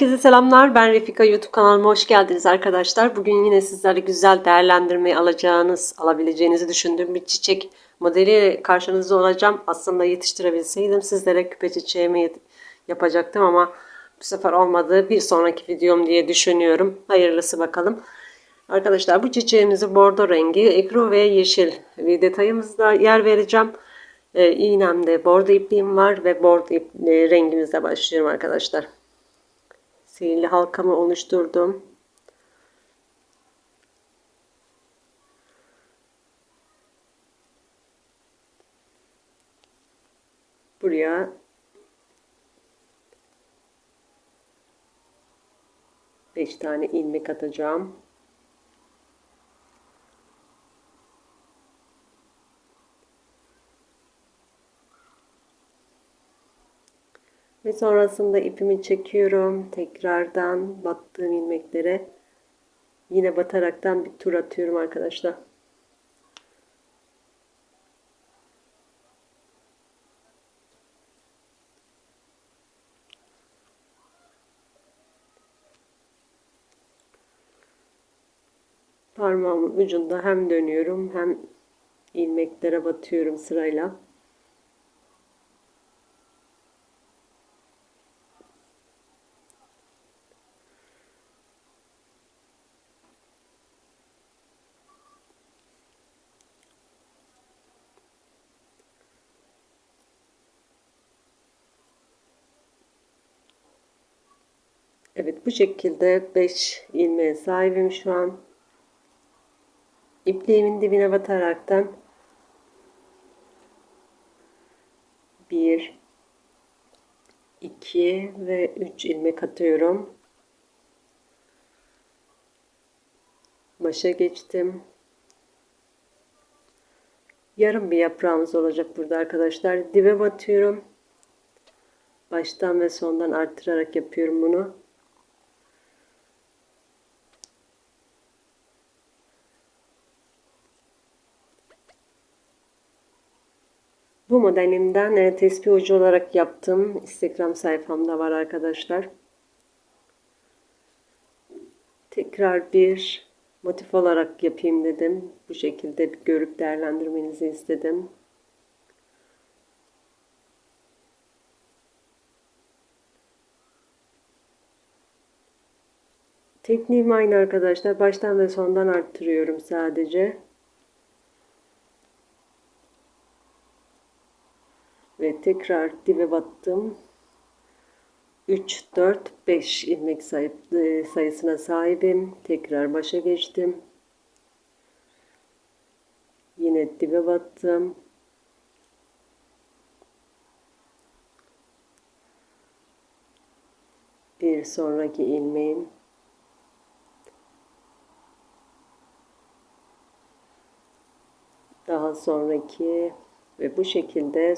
Herkese selamlar. Ben Refika YouTube kanalıma hoş geldiniz arkadaşlar. Bugün yine sizlerle güzel değerlendirmeyi alacağınız, alabileceğinizi düşündüğüm bir çiçek modeli karşınızda olacağım. Aslında yetiştirebilseydim sizlere küpe çiçeğimi yapacaktım ama bu sefer olmadı. Bir sonraki videom diye düşünüyorum. Hayırlısı bakalım. Arkadaşlar bu çiçeğimizi bordo rengi, ekru ve yeşil bir detayımızda yer vereceğim. Ee, iğnemde bordo ipliğim var ve bordo ip, e, rengimizle başlıyorum arkadaşlar. Sihirli halkamı oluşturdum. Buraya beş tane ilmek atacağım. Sonrasında ipimi çekiyorum. Tekrardan battığım ilmeklere yine bataraktan bir tur atıyorum arkadaşlar. Parmağımın ucunda hem dönüyorum hem ilmeklere batıyorum sırayla. Evet bu şekilde 5 ilmeğe sahibim şu an. İpliğimin dibine bataraktan 1 2 ve 3 ilmek atıyorum. Başa geçtim. Yarım bir yaprağımız olacak burada arkadaşlar. Dibe batıyorum. Baştan ve sondan arttırarak yapıyorum bunu. Bu modelimden e, tespih ucu olarak yaptım. Instagram sayfamda var arkadaşlar. Tekrar bir motif olarak yapayım dedim. Bu şekilde bir görüp değerlendirmenizi istedim. Tekniğim aynı arkadaşlar. Baştan ve sondan arttırıyorum sadece. Tekrar dibe battım. 3, 4, 5 ilmek sayı, e, sayısına sahibim. Tekrar başa geçtim. Yine dibe battım. Bir sonraki ilmeğim. Daha sonraki ve bu şekilde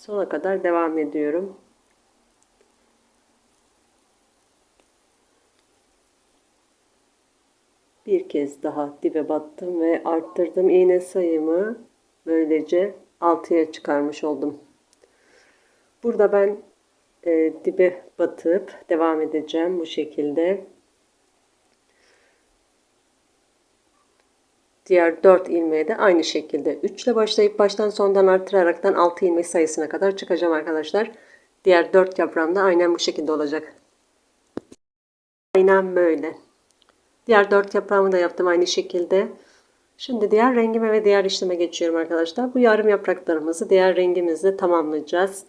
sona kadar devam ediyorum. Bir kez daha dibe battım ve arttırdım iğne sayımı böylece 6'ya çıkarmış oldum. Burada ben e, dibe batıp devam edeceğim bu şekilde. Diğer 4 ilmeğe de aynı şekilde 3 ile başlayıp baştan sondan artıraraktan 6 ilmek sayısına kadar çıkacağım arkadaşlar. Diğer 4 yaprağım da aynen bu şekilde olacak. Aynen böyle. Diğer 4 yaprağımı da yaptım aynı şekilde. Şimdi diğer rengime ve diğer işleme geçiyorum arkadaşlar. Bu yarım yapraklarımızı diğer rengimizle tamamlayacağız.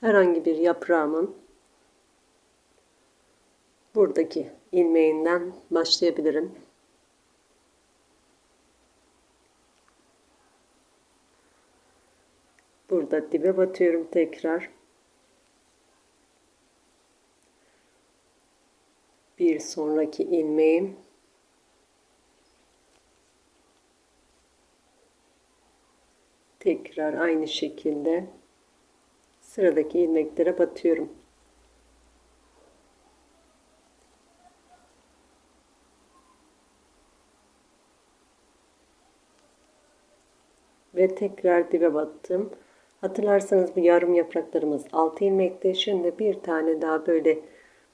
Herhangi bir yaprağımın buradaki ilmeğinden başlayabilirim. Burada dibe batıyorum tekrar. Bir sonraki ilmeğim. Tekrar aynı şekilde sıradaki ilmeklere batıyorum. ve tekrar dibe battım. Hatırlarsanız bu yarım yapraklarımız 6 ilmekti. Şimdi bir tane daha böyle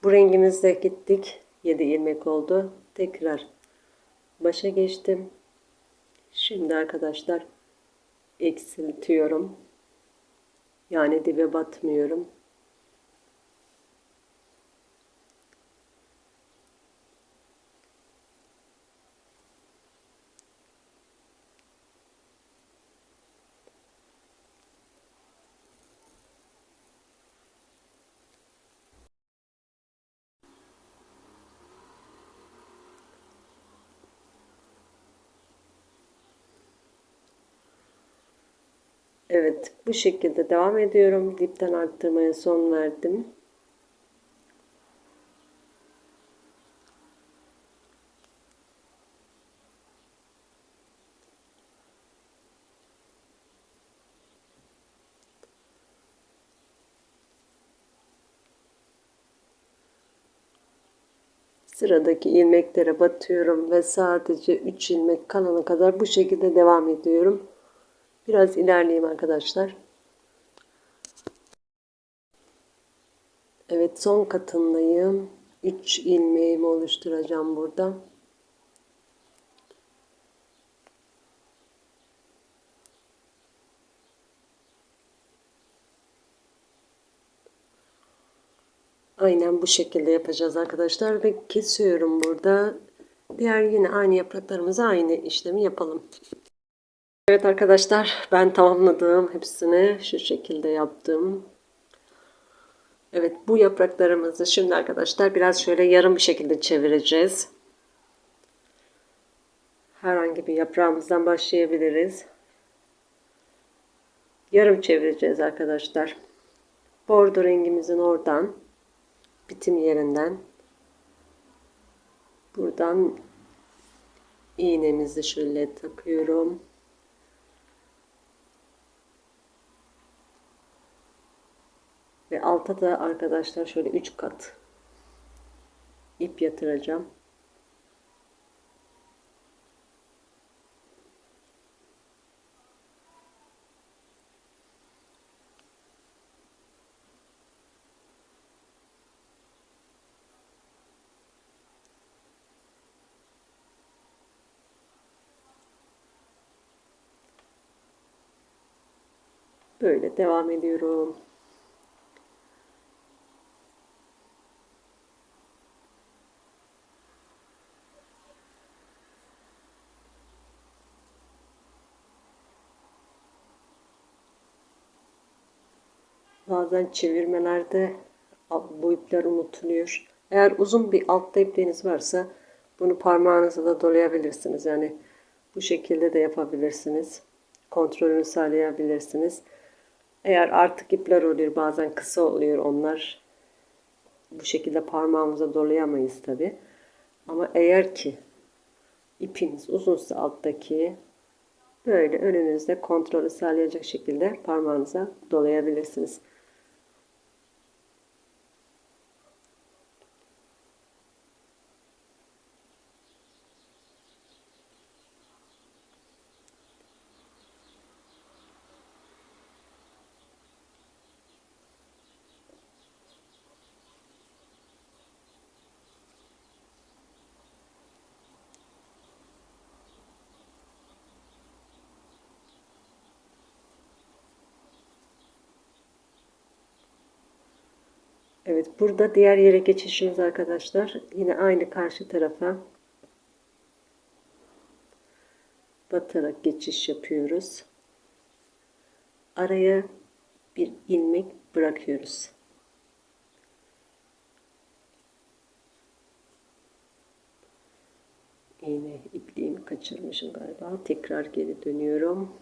bu rengimizde gittik. 7 ilmek oldu. Tekrar başa geçtim. Şimdi arkadaşlar eksiltiyorum. Yani dibe batmıyorum. Evet, bu şekilde devam ediyorum. Dipten arttırmaya son verdim. Sıradaki ilmeklere batıyorum ve sadece 3 ilmek kalana kadar bu şekilde devam ediyorum. Biraz ilerleyeyim arkadaşlar. Evet son katındayım. 3 ilmeğimi oluşturacağım burada. Aynen bu şekilde yapacağız arkadaşlar ve kesiyorum burada. Diğer yine aynı yapraklarımıza aynı işlemi yapalım. Evet arkadaşlar ben tamamladım hepsini şu şekilde yaptım. Evet bu yapraklarımızı şimdi arkadaşlar biraz şöyle yarım bir şekilde çevireceğiz. Herhangi bir yaprağımızdan başlayabiliriz. Yarım çevireceğiz arkadaşlar. Bordo rengimizin oradan bitim yerinden buradan iğnemizi şöyle takıyorum. Ve alta da arkadaşlar şöyle 3 kat ip yatıracağım. Böyle devam ediyorum. Bazen çevirmelerde bu ipler unutuluyor. Eğer uzun bir altta ipliğiniz varsa bunu parmağınızla da dolayabilirsiniz. Yani bu şekilde de yapabilirsiniz. Kontrolünü sağlayabilirsiniz. Eğer artık ipler oluyor bazen kısa oluyor onlar. Bu şekilde parmağımıza dolayamayız tabi. Ama eğer ki ipiniz uzunsa alttaki böyle önünüzde kontrolü sağlayacak şekilde parmağınıza dolayabilirsiniz. Evet burada diğer yere geçişimiz arkadaşlar. Yine aynı karşı tarafa batarak geçiş yapıyoruz. Araya bir ilmek bırakıyoruz. Yine ipliğimi kaçırmışım galiba. Tekrar geri dönüyorum.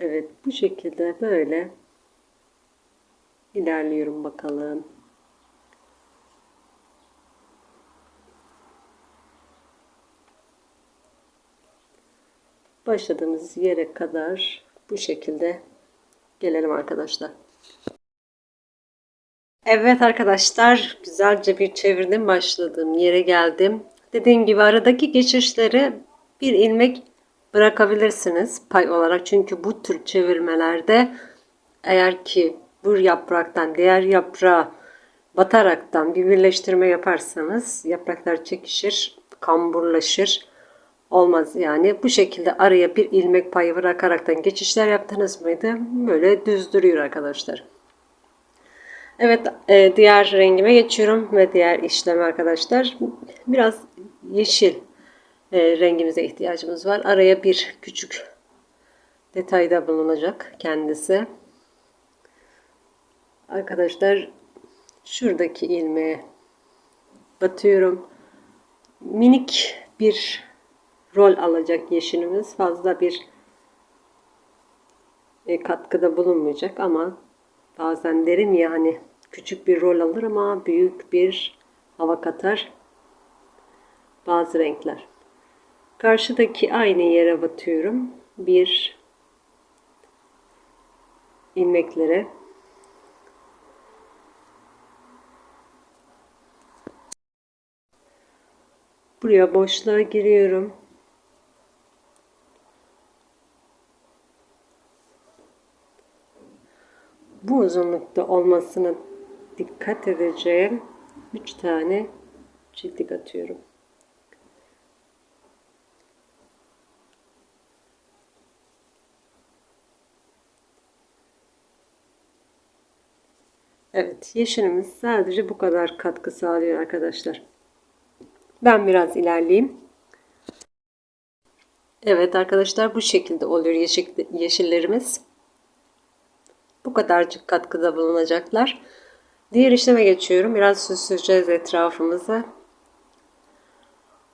Evet bu şekilde böyle ilerliyorum bakalım. Başladığımız yere kadar bu şekilde gelelim arkadaşlar. Evet arkadaşlar güzelce bir çevirdim başladığım yere geldim. Dediğim gibi aradaki geçişleri bir ilmek bırakabilirsiniz pay olarak. Çünkü bu tür çevirmelerde eğer ki bir yapraktan diğer yaprağa bataraktan bir birleştirme yaparsanız yapraklar çekişir, kamburlaşır. Olmaz yani. Bu şekilde araya bir ilmek payı bırakaraktan geçişler yaptınız mıydı? Böyle düz duruyor arkadaşlar. Evet e, diğer rengime geçiyorum ve diğer işlem arkadaşlar. Biraz yeşil e, rengimize ihtiyacımız var. Araya bir küçük detayda bulunacak kendisi. Arkadaşlar şuradaki ilmeğe batıyorum. Minik bir rol alacak yeşilimiz. Fazla bir e, katkıda bulunmayacak ama bazen derim ya hani küçük bir rol alır ama büyük bir hava katar bazı renkler. Karşıdaki aynı yere batıyorum. Bir ilmeklere Buraya boşluğa giriyorum. Bu uzunlukta olmasına dikkat edeceğim. 3 tane çiftlik atıyorum. Evet, yeşilimiz sadece bu kadar katkı sağlıyor arkadaşlar. Ben biraz ilerleyeyim. Evet arkadaşlar bu şekilde oluyor yeşil, yeşillerimiz. Bu kadarcık katkıda bulunacaklar. Diğer işleme geçiyorum. Biraz süsleyeceğiz etrafımızı.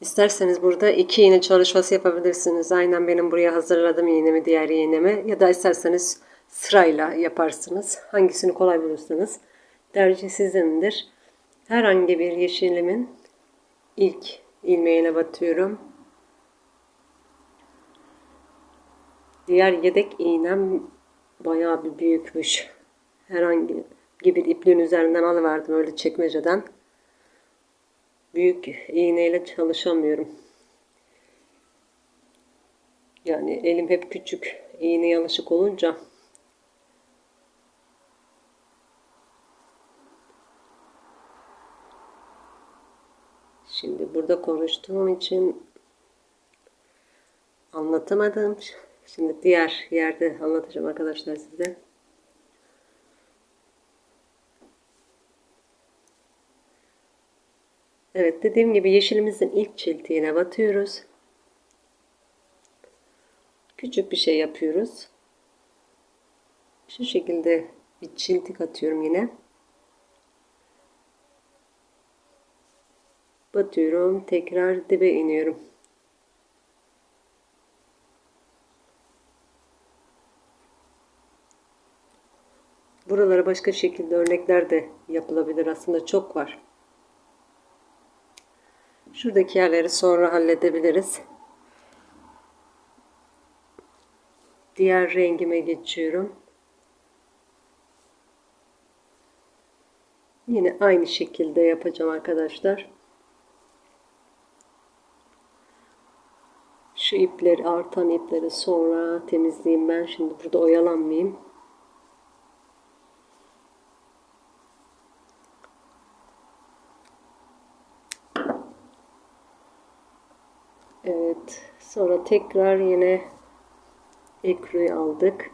İsterseniz burada iki iğne çalışması yapabilirsiniz. Aynen benim buraya hazırladığım iğnemi, diğer iğnemi. Ya da isterseniz sırayla yaparsınız. Hangisini kolay bulursanız. Tercih. Herhangi bir yeşilimin ilk ilmeğine batıyorum. Diğer yedek iğnem bayağı bir büyükmüş. Herhangi bir ipliğin üzerinden alıverdim öyle çekmeceden. Büyük iğneyle çalışamıyorum. Yani elim hep küçük. iğne alışık olunca Şimdi burada konuştuğum için anlatamadım. Şimdi diğer yerde anlatacağım arkadaşlar size. Evet dediğim gibi yeşilimizin ilk çiltiğine batıyoruz. Küçük bir şey yapıyoruz. Şu şekilde bir çiltik atıyorum yine. Batıyorum tekrar dibe iniyorum. Buralara başka şekilde örnekler de yapılabilir. Aslında çok var. Şuradaki yerleri sonra halledebiliriz. Diğer rengime geçiyorum. Yine aynı şekilde yapacağım arkadaşlar Şu ipleri, artan ipleri sonra temizleyeyim ben. Şimdi burada oyalanmayayım. Evet. Sonra tekrar yine ekruyu aldık.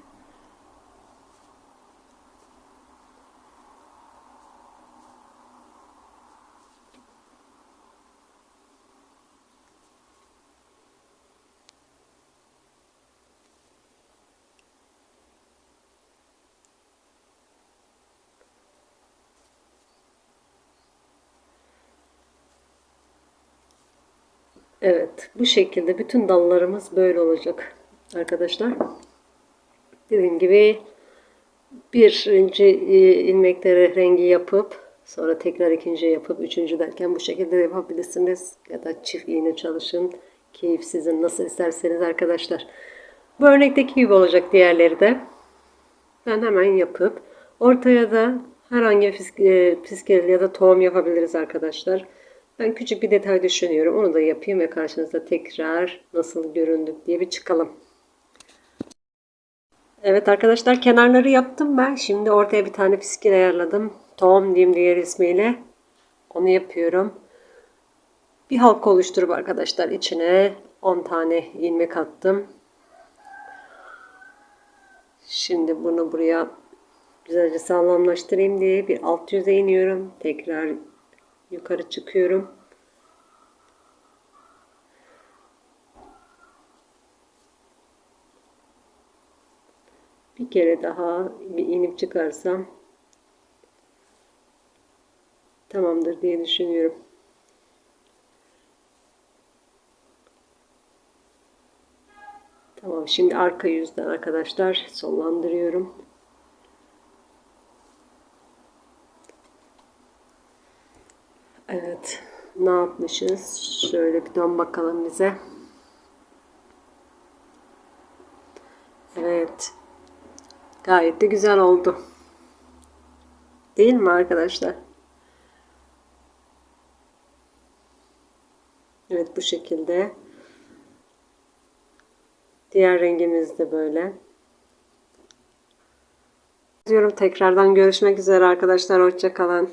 Evet bu şekilde bütün dallarımız böyle olacak arkadaşlar. Dediğim gibi birinci e, ilmekleri rengi yapıp sonra tekrar ikinci yapıp üçüncü derken bu şekilde yapabilirsiniz. Ya da çift iğne çalışın. Keyif sizin nasıl isterseniz arkadaşlar. Bu örnekteki gibi olacak diğerleri de. Ben hemen yapıp ortaya da herhangi bir fiskeli ya da tohum yapabiliriz arkadaşlar. Ben küçük bir detay düşünüyorum. Onu da yapayım ve karşınızda tekrar nasıl göründük diye bir çıkalım. Evet arkadaşlar kenarları yaptım ben. Şimdi ortaya bir tane fiskil ayarladım. Tom diyeyim diğer ismiyle. Onu yapıyorum. Bir halka oluşturup arkadaşlar içine 10 tane ilmek attım. Şimdi bunu buraya güzelce sağlamlaştırayım diye bir alt yüze iniyorum. Tekrar yukarı çıkıyorum. Bir kere daha bir inip çıkarsam tamamdır diye düşünüyorum. Tamam şimdi arka yüzden arkadaşlar sonlandırıyorum. Evet ne yapmışız? Şöyle bir dön bakalım bize. Evet. Gayet de güzel oldu. Değil mi arkadaşlar? Evet bu şekilde. Diğer rengimiz de böyle. Diyorum tekrardan görüşmek üzere arkadaşlar. Hoşça kalın.